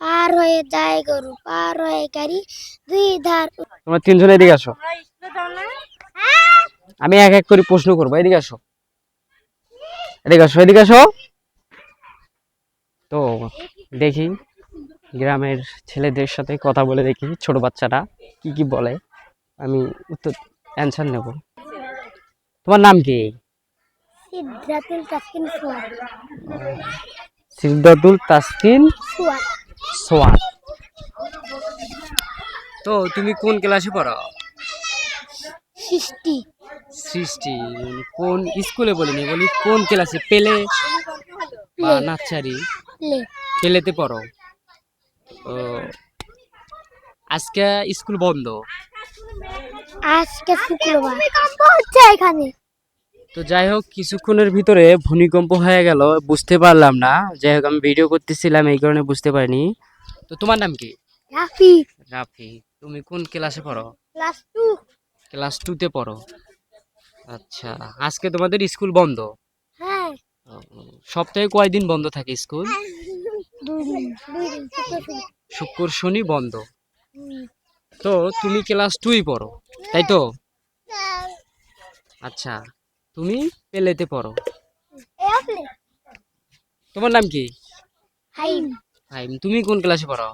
পার হয়ে যায় গরু পার হয়ে গাড়ি দুই ধার তোমরা তিনজন এদিকে আসো। আমি এক এক করে প্রশ্ন করব এদিকে আসো। এদিকে আসো এদিকে আসো। তো দেখি গ্রামের ছেলেদের সাথে কথা বলে দেখি ছোট বাচ্চাটা কি কি বলে। আমি উত্তর অ্যান্সার নেব। তোমার নাম কি? সিদ্ধাতুল তাসকিন সিদ্ধাতুল তাসকিন সুয়াদ তো তুমি কোন ক্লাসে পড়ো? সৃষ্টি। সৃষ্টি। কোন স্কুলে বলিনি বলি কোন ক্লাসে? পেলে বা নার্সারি? পেলেতে পড়ো। ও আজকে স্কুল বন্ধ? আজকে শুক্রবার। এখানে? তো যাই হোক কিছুক্ষণের ভিতরে ভূমিকম্প হয়ে গেল বুঝতে পারলাম না। যাই হোক আমি ভিডিও করতেছিলাম এই কারণে বুঝতে পারিনি। তো তোমার নাম কি? রাফি। রাফি তুমি কোন ক্লাসে পড়ো? ক্লাস টু ক্লাস টুতে পড়ো। আচ্ছা আজকে তোমাদের স্কুল বন্ধ? হ্যাঁ। সপ্তাহে কয়দিন বন্ধ থাকে স্কুল শুক্র শনি। বন্ধ। তো তুমি ক্লাস টুই পড়ো তাই তো? আচ্ছা তুমি পেলেতে পড়ো। তোমার নাম কি? হাইম। ফাইম তুমি কোন ক্লাসে পড়ো?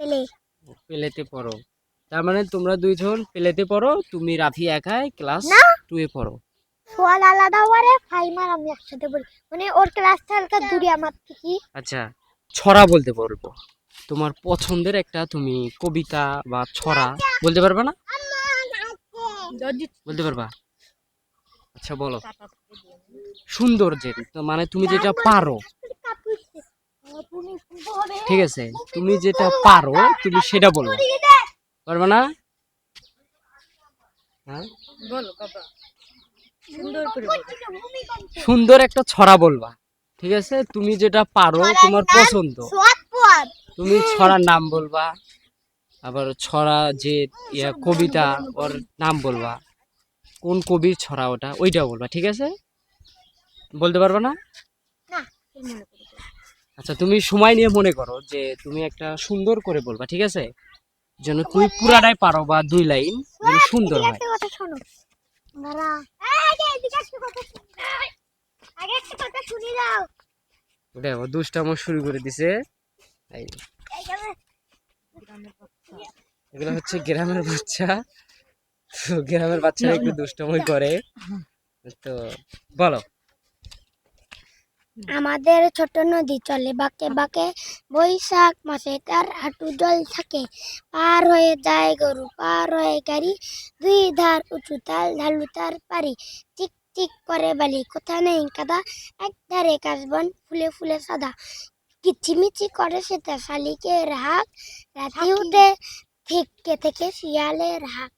পেলে। পেলেতে পড়ো। তার মানে তোমরা দুইজন পেলেতে পড়ো তুমি রাফি একাই ক্লাস না। টুয়ে পড়ো। সোয়াল আলাদা হওয়ারে ফাইমার আমি একসাথে বলি মানে ওর ক্লাসটা হালকা দূরে আমার থেকে আচ্ছা ছড়া বলতে পারব। তোমার পছন্দের একটা তুমি কবিতা বা ছড়া বলতে পারবা না? বলতে পারবা? আচ্ছা বলো। সুন্দর যে মানে তুমি যেটা পারো। ঠিক আছে তুমি যেটা পারো তুমি সেটা বলো। পারবা না? হ্যাঁ? সুন্দর একটা ছড়া বলবা। ঠিক আছে তুমি যেটা পারো তোমার পছন্দ। তুমি ছড়ার নাম বলবা আবার ছড়া যে ইয়া কবিতা ওর নাম বলবা। কোন কবির ছড়া ওটা? ওইটা বলবা ঠিক আছে? বলতে পারবা না? আচ্ছা তুমি সময় নিয়ে মনে করো যে তুমি একটা সুন্দর করে বলবা ঠিক আছে? যেন তুমি পুরাটাই পারো বা দুই লাইন যেন সুন্দর হয়। দেখো দুষ্টামো শুরু করে দিছে। এগুলো হচ্ছে গ্রামের বাচ্চা। তো গ্রামের বাচ্চারা একটু দুষ্টামই করে। তো বলো। আমাদের ছোট নদী চলে বাঁকে বাঁকে বৈশাখ মাসে তার হাঁটু জল থাকে। পার হয়ে যায় গরু পার হয়ে গাড়ি দুই ধার উঁচু তাল ঢালু তার পারি চিক চিক করে বালি কোথা নেই কাদা এক ধারে কাশবন ফুলে ফুলে সাদা। কিচিমিচি করে সেটা শালিকের হাক রাতে উঠে থেকে থেকে শিয়ালের হাক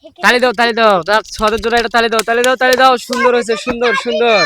থেকে তালি দাও তালি দাও তার ছদের জন্য এটা তালি দাও তালি দাও তালি দাও সুন্দর হয়েছে সুন্দর সুন্দর।